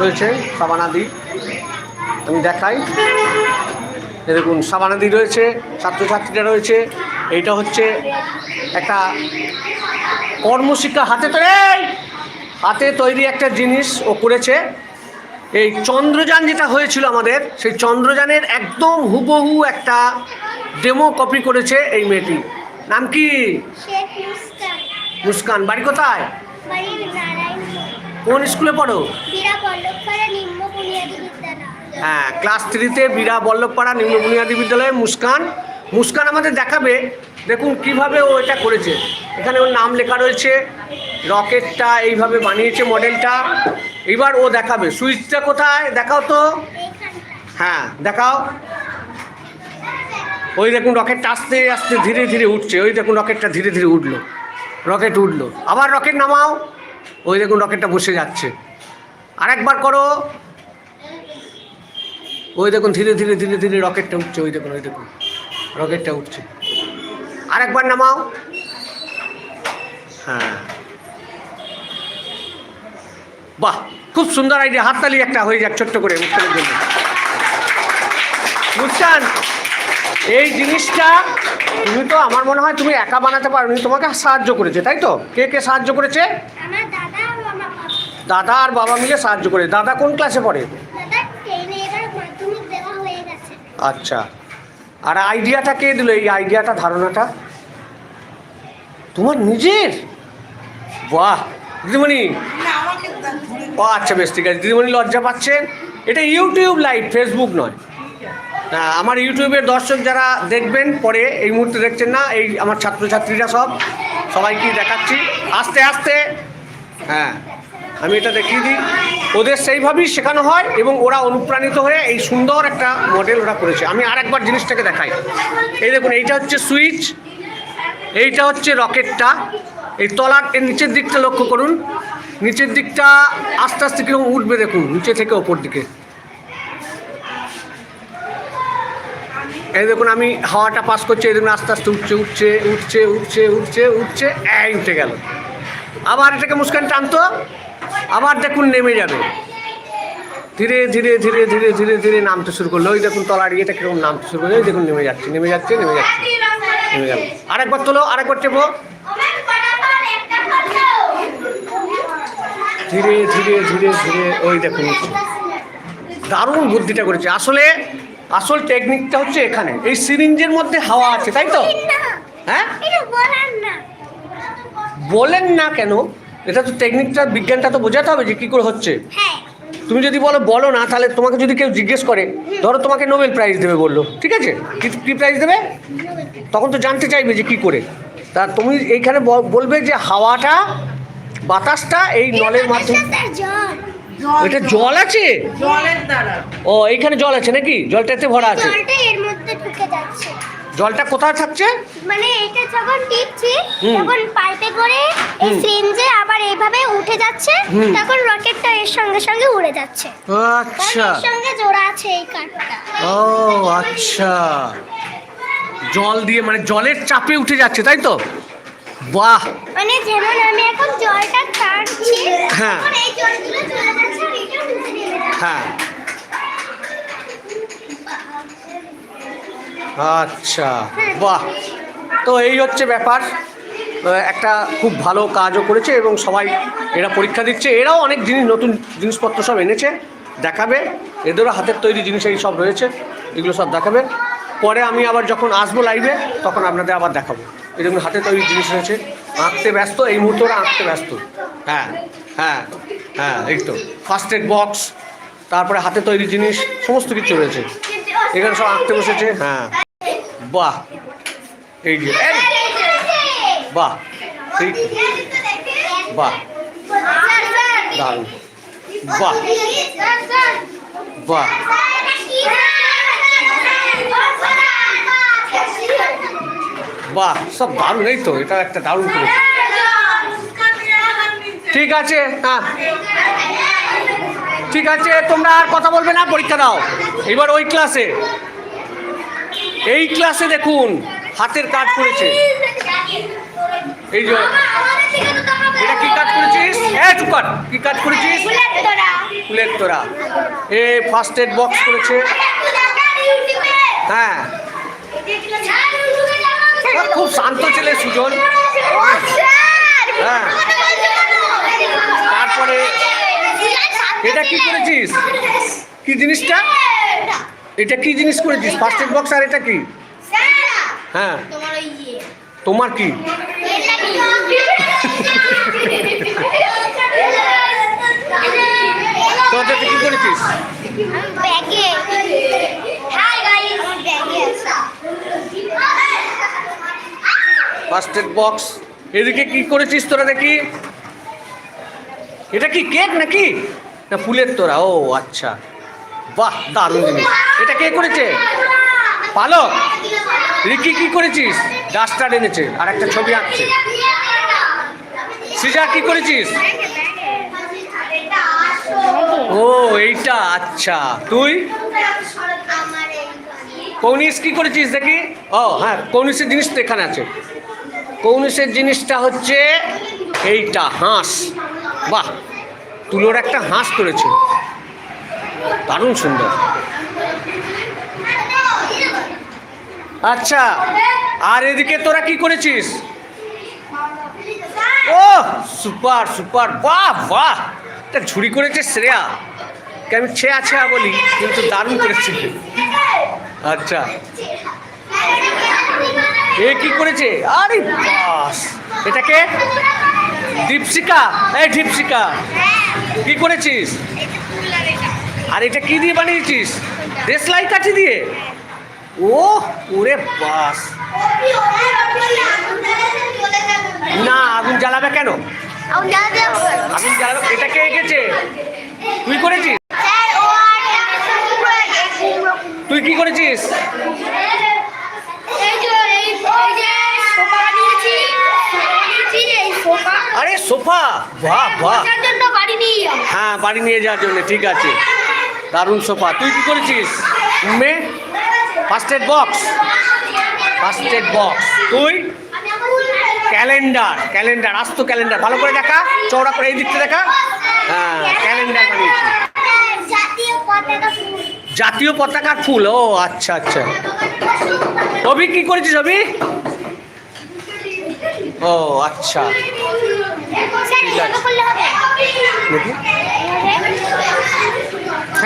রয়েছে সাবানাদি আমি দেখাই। দেখুন সাবানাদি রয়েছে ছাত্রছাত্রীরা রয়েছে। এইটা হচ্ছে একটা কর্মশিক্ষা হাতে তৈরি। হাতে তৈরি একটা জিনিস ও করেছে। এই চন্দ্রযান যেটা হয়েছিল আমাদের সেই চন্দ্রযানের একদম হুবহু একটা ডেমো কপি করেছে এই মেয়েটি। নাম কি? মুস্কান। বাড়ি কোথায়? কোন স্কুলে পড়ো? হ্যাঁ ক্লাস থ্রিতে বীরা বল্লভপাড়া নিম্ন বুনিয়াদী বিদ্যালয়ে মুস্কান। মুস্কান আমাদের দেখাবে দেখুন কীভাবে ও এটা করেছে। এখানে ওর নাম লেখা রয়েছে রকেটটা এইভাবে বানিয়েছে মডেলটা। এবার ও দেখাবে সুইচটা কোথায়? দেখাও তো। হ্যাঁ দেখাও। ওই দেখুন রকেটটা আস্তে আস্তে ধীরে ধীরে উঠছে ওই দেখুন রকেটটা ধীরে ধীরে উঠল রকেট উঠল। আবার রকেট নামাও। ওই দেখুন রকেটটা বসে যাচ্ছে। আরেকবার করো। ওই দেখুন, ধীরে ধীরে ধীরে ধীরে রকেটটা উঠছে, ওই দেখুন ওই দেখুন, রকেটটা উঠছে। আরেকবার নামাও। হ্যাঁ। বাহ, খুব সুন্দর আইডিয়া হাততালি একটা হয়ে যাক ছোট্ট করে মুস্কানের জন্য। মুস্কান, এই জিনিসটা তুমি তো, আমার মনে হয় তুমি একা বানাতে পারোনি তোমাকে সাহায্য করেছে, তাই তো? কে কে সাহায্য করেছে আমার দাদা আর আমার বাবা দাদা আর বাবা মিলে সাহায্য করে। দাদা কোন ক্লাসে পড়ে? হয়ে আচ্ছা। আর আইডিয়াটা কে দিল? এই আইডিয়াটা ধারণাটা? তোমার নিজের? বাহ! দিদিমণি। ও আচ্ছা বেশ ঠিক আছে। দিদিমণি লজ্জা পাচ্ছেন এটা ইউটিউব লাইভ ফেসবুক নয়। হ্যাঁ, আমার ইউটিউবের দর্শক যারা দেখবেন পরে এই মুহূর্তে দেখছেন না এই আমার ছাত্রছাত্রীরা সব। সবাইকে দেখাচ্ছি। আস্তে আস্তে। হ্যাঁ। আমি এটা দেখিয়ে দিই। ওদের সেইভাবেই শেখানো হয় এবং ওরা অনুপ্রাণিত হয়ে এই সুন্দর একটা মডেল ওরা করেছে। আমি আর একবার জিনিসটাকে দেখাই। এই দেখুন, এইটা হচ্ছে সুইচ এইটা হচ্ছে রকেটটা এই তলার, এর নিচের দিকটা লক্ষ্য করুন। নিচের দিকটা আস্তে আস্তে কীরকম উঠবে দেখুন, নিচে থেকে ওপর দিকে। এই দেখুন, আমি হাওয়াটা পাস করছি, এই দেখুন, আস্তে আস্তে উঠছে উঠছে উঠছে উঠছে উঠছে উঠছে, এই উঠে গেল। আবার এটাকে মুস্কান টানতো আবার দেখুন নেমে যাবে। ধীরে ধীরে ধীরে ধীরে ধীরে ধীরে নামতে শুরু করল। ওই দেখুন তলার ইয়েটা কীরকম নামতে শুরু করল। ওই দেখুন নেমে যাচ্ছে নেমে যাচ্ছে নেমে যাচ্ছে নেমে গেল আরেকবার তোলো আরেকবার চেপো। ধীরে ধীরে ধীরে ধীরে ওই দেখুন। দারুণ বুদ্ধিটা করেছে। আসলে আসল টেকনিকটা হচ্ছে এখানে। এই সিরিঞ্জের মধ্যে হাওয়া আছে তাই তো? হ্যাঁ? বলেন না কেন এটা তো টেকনিকটা বিজ্ঞানটা তো বোঝাতে হবে যে কী করে হচ্ছে। হ্যাঁ। তুমি যদি বলো বলো না তাহলে তোমাকে যদি কেউ জিজ্ঞেস করে ধরো তোমাকে নোবেল প্রাইজ দেবে বলল ঠিক আছে? কি কী প্রাইজ দেবে? তখন তো জানতে চাইবে যে কী করে। তা তুমি এইখানে ব- বলবে যে হাওয়াটা বাতাসটা এই নলের মাধ্যমে এটা জল আছে? জলের দ্বারা। ও এইখানে জল আছে নাকি? জলটাতে ভরা আছে। জলটা কোথায় থাকছে? মানে এটা যখন টিপছি। তখন পাইপে করে এই হুম। সিরিঞ্জে আবার এইভাবে উঠে যাচ্ছে। তখন রকেটটা এর সঙ্গে সঙ্গে উড়ে যাচ্ছে। আচ্ছা। এর সঙ্গে জোড়া আছে এই কাঠটা ও আচ্ছা। জল দিয়ে মানে জলের চাপে উঠে যাচ্ছে তাই তো? বাহ। মানে যেমন আমি এখন জলটা টানছি হ্যাঁ। এই জলগুলো চলে যাচ্ছে আর এটা উঠে যাচ্ছে হ্যাঁ। আচ্ছা বাহ। তো এই হচ্ছে ব্যাপার। একটা খুব ভালো কাজও করেছে এবং সবাই এরা পরীক্ষা দিচ্ছে। এরাও অনেক জিনিস, নতুন জিনিসপত্র সব এনেছে, দেখাবে। এদেরও হাতের তৈরি জিনিস এই সব রয়েছে, এগুলো সব দেখাবে। পরে আমি আবার যখন আসব লাইভে তখন আপনাদের আবার দেখাবো। এরকম হাতে তৈরি জিনিস রয়েছে। আঁকতে ব্যস্ত, এই মুহূর্তে ওরা আঁকতে ব্যস্ত। হ্যাঁ হ্যাঁ হ্যাঁ এই তো। ফার্স্ট এড বক্স তারপরে হাতে তৈরি জিনিস, সমস্ত কিছু রয়েছে। এখানে সব আঁকতে বসেছে হ্যাঁ। বাহ। এই যে বাহ। ঠিক। বাহ। দারুণ। বাহ। বাহ। বাহ, সব দারুণ। এই তো, এটা একটা দারুণ করেছে। ঠিক আছে হ্যাঁ ঠিক আছে, তোমরা আর কথা বলবে না, পরীক্ষা দাও। এবার ওই ক্লাসে এই ক্লাসে দেখুন, হাতের কাজ করেছে। এই যে, এটা কি কাজ করেছিস? এই চুপ কর। কি কাজ করেছিস? ফুলের তোরা এ ফার্স্ট এড বক্স করেছে। হ্যাঁ। খুব শান্ত ছেলে সুজন। হ্যাঁ। তারপরে এটা কি করেছিস? কি জিনিসটা? এটা কি জিনিস করেছিস? ফার্স্ট এড বক্স আর এটা কি? হ্যাঁ। তোমার কি? তোদের কি? করেছিস? ফার্স্ট এড বক্স এদিকে কি করেছিস তোরা দেখি? এটা কি কেক নাকি? না ফুলের তোরা? ও আচ্ছা। বাহ, দারুণ জিনিস। এটা কে করেছে? পালক। রিকি কি করেছিস? ডাস্টার এনেছে, আর একটা ছবি আঁকছে। সৃজা, কি করেছিস? ও, এইটা আচ্ছা। তুই? কৌনিস, কি করেছিস দেখি? ও হ্যাঁ কৌনিসের জিনিস তো এখানে আছে। কৌনিসের জিনিসটা হচ্ছে এইটা, হাঁস। বাহ, তুলোর একটা হাঁস করেছে। দারুণ সুন্দর। আচ্ছা আর এদিকে তোরা কি করেছিস? ও, সুপার সুপার, বাহ বাহ। এটা ঝুড়ি করেছে শ্রেয়া। আমি ছেয়া ছেয়া বলি, কিন্তু দারুণ করেছে। আচ্ছা। এ কি করেছে? আরে বাস। এটাকে? দীপশিকা এই দীপশিকা কি করেছিস? আর এটা কি দিয়ে বানিয়েছিস? দেশলাই কাঠি দিয়ে? ও ওরে বাস। না আগুন জ্বালাবে কেন? আগুন জ্বালাবে এটা কে এঁকেছে? তুই করেছিস? তুই কি করেছিস? আরে সোফা। বাহ বাহ। হ্যাঁ বাড়ি নিয়ে যাওয়ার জন্য ঠিক আছে। দারুণ সোফা। তুই কি করেছিস? মে? First aid box first aid box তুই? ক্যালেন্ডার ক্যালেন্ডার আস্ত ক্যালেন্ডার। ভালো করে দেখা চওড়া করে এই দিকটা দেখা। হ্যাঁ। ক্যালেন্ডার বানিয়েছি। জাতীয় পতাকা ফুল। পতাকার ফুল ও আচ্ছা আচ্ছা। অভি কি করেছিস অভি? ও আচ্ছা। ঠিক আছে। এগুলো করলে হবে দেখি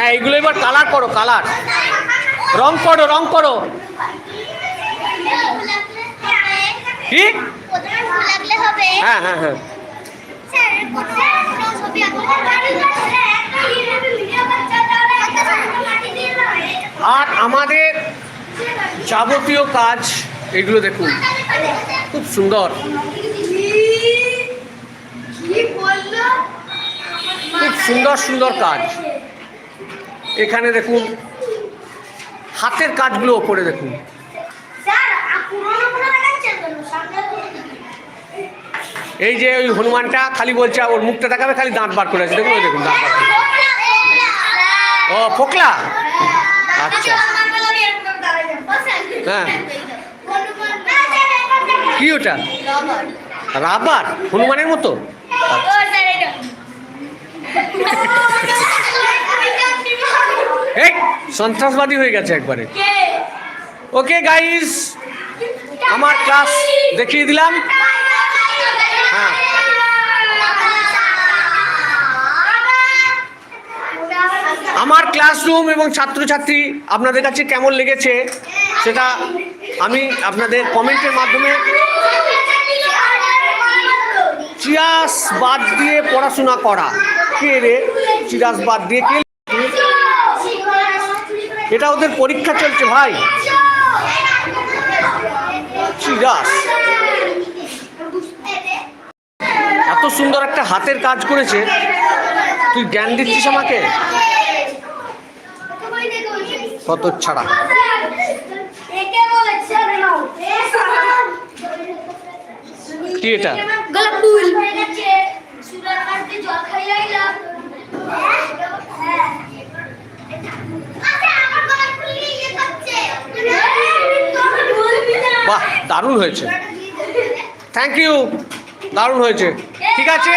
হ্যাঁ এগুলো এবার কালার করো কালার রং করো রং করো। কি? হ্যাঁ হ্যাঁ হ্যাঁ। আর আমাদের যাবতীয় কাজ, এগুলো দেখুন। খুব সুন্দর। খুব সুন্দর সুন্দর কাজ। এখানে দেখুন হাতের কাজগুলো ওপরে দেখুন। এই যে ওই হনুমানটা খালি বলছে ওর মুখটা দেখাবে খালি দাঁত বার করে আছে। দেখুন ওই দেখুন দাঁত বার ও ফোকলা? আচ্ছা। হ্যাঁ। কি ওটা? রাবার? হনুমানের মতো? এই সন্ত্রাসবাদী হয়ে গেছে একবারে। ওকে গাইস আমার ক্লাস দেখিয়ে দিলাম। হ্যাঁ। আমার ক্লাসরুম এবং ছাত্রছাত্রী আপনাদের কাছে কেমন লেগেছে সেটা আমি আপনাদের কমেন্টের মাধ্যমে চিরাস বাদ দিয়ে পড়াশোনা করা। কে রে? চিরাস বাদ দিয়ে কে এটা ওদের পরীক্ষা চলছে ভাই। চিরাস এত সুন্দর একটা হাতের কাজ করেছে। তুই জ্ঞান দিচ্ছিস আমাকে? কত ছাড়া। কি এটা? গোলাপ ফুল। বাহ দারুণ হয়েছে। থ্যাংক ইউ দারুণ হয়েছে। ঠিক আছে?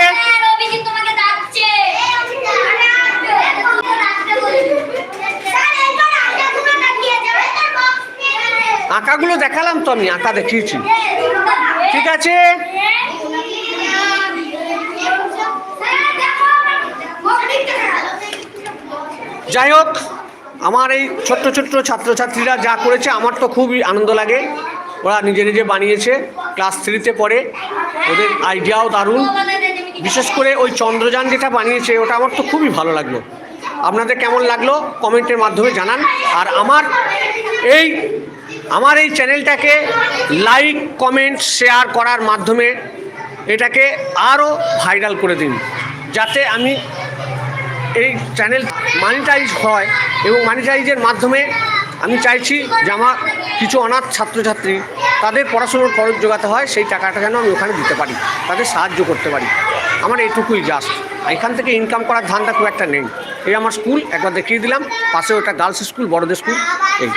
আঁকাগুলো দেখালাম তো আমি আঁকা দেখিয়েছি। ঠিক আছে? যাই হোক আমার এই ছোট্ট ছোট্ট ছাত্রছাত্রীরা যা করেছে আমার তো খুবই আনন্দ লাগে। ওরা নিজে নিজে বানিয়েছে ক্লাস থ্রিতে পড়ে। ওদের আইডিয়াও দারুণ। বিশেষ করে ওই চন্দ্রযান যেটা বানিয়েছে, ওটা আমার তো খুবই ভালো লাগল। আপনাদের কেমন লাগল? কমেন্টের মাধ্যমে জানান। আর আমার এই আমার এই চ্যানেলটাকে লাইক কমেন্ট শেয়ার করার মাধ্যমে এটাকে আরও ভাইরাল করে দিন। যাতে আমি এই চ্যানেল মানিটাইজ হয় এবং মানিটাইজের মাধ্যমে আমি চাইছি যে আমার কিছু অনাথ ছাত্রছাত্রী তাদের পড়াশুনোর খরচ যোগাতে হয়, সেই টাকাটা যেন আমি ওখানে দিতে পারি, তাদের সাহায্য করতে পারি। আমার এটুকুই জাস্ট এখান থেকে ইনকাম করার ধান্দা খুব একটা নেই। এই আমার স্কুল একবার দেখিয়ে দিলাম পাশে ওটা গার্লস স্কুল বড়দের স্কুল এই।